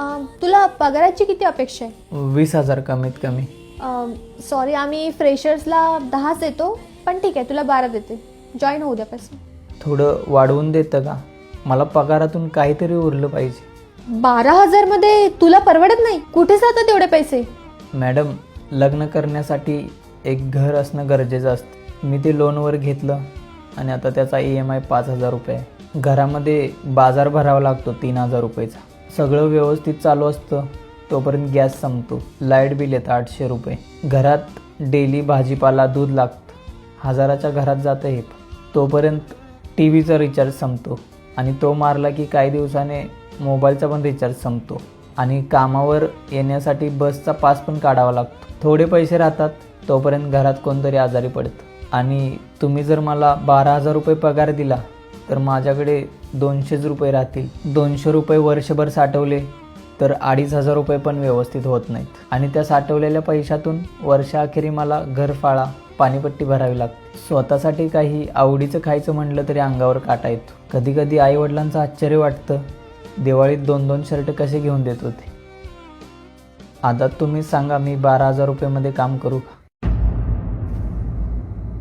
अं, तुला पगाराची किती अपेक्षा आहे? वीस हजार कमीत कमी. सॉरी आम्ही फ्रेशर्सला दहाच देतो पण ठीक आहे तुला बारा देते. जॉईन होऊ द्यापासून थोडं वाढवून देतं का? मला पगारातून काहीतरी उरलं पाहिजे. बारा हजारमध्ये तुला परवडत नाही? कुठे जातात तेवढे पैसे? मॅडम लग्न करण्यासाठी एक घर असणं गरजेचं असतं. मी ते लोनवर घेतलं आणि आता त्याचा ई एम आय पाच हजार रुपये आहे. घरामध्ये बाजार भरावा लागतो तीन हजार रुपयेचा. सगळं व्यवस्थित चालू असतं तोपर्यंत गॅस संपतो. लाइट बिल येतं आठशे रुपये. घरात डेली भाजीपाला दूध लागतं. हजाराच्या घरात जातं हे तोपर्यंत टी व्हीचा रिचार्ज संपतो. आणि तो मारला की काही दिवसाने मोबाईलचा पण रिचार्ज संपतो. आणि कामावर येण्यासाठी बसचा पास पण काढावा लागतो. थोडे पैसे राहतात तोपर्यंत घरात कोणतरी आजारी पडतं. आणि तुम्ही जर मला बारा हजार रुपये पगार दिला तर माझ्याकडे दोनशेच रुपये राहतील. दोनशे रुपये वर्षभर साठवले तर अडीच हजार रुपये पण व्यवस्थित होत नाहीत. आणि त्या साठवलेल्या पैशातून वर्षाअखेरी मला घरफाळा पाणीपट्टी भरावी लागते. स्वतःसाठी काही आवडीचं खायचं म्हटलं तरी अंगावर काटा येतो. कधी कधी आईवडिलांचं आश्चर्य वाटतं दिवाळीत दोन दोन शर्ट कसे घेऊन देत होते. आता तुम्ही सांगा मी बारा हजार रुपयेमध्ये काम करू का?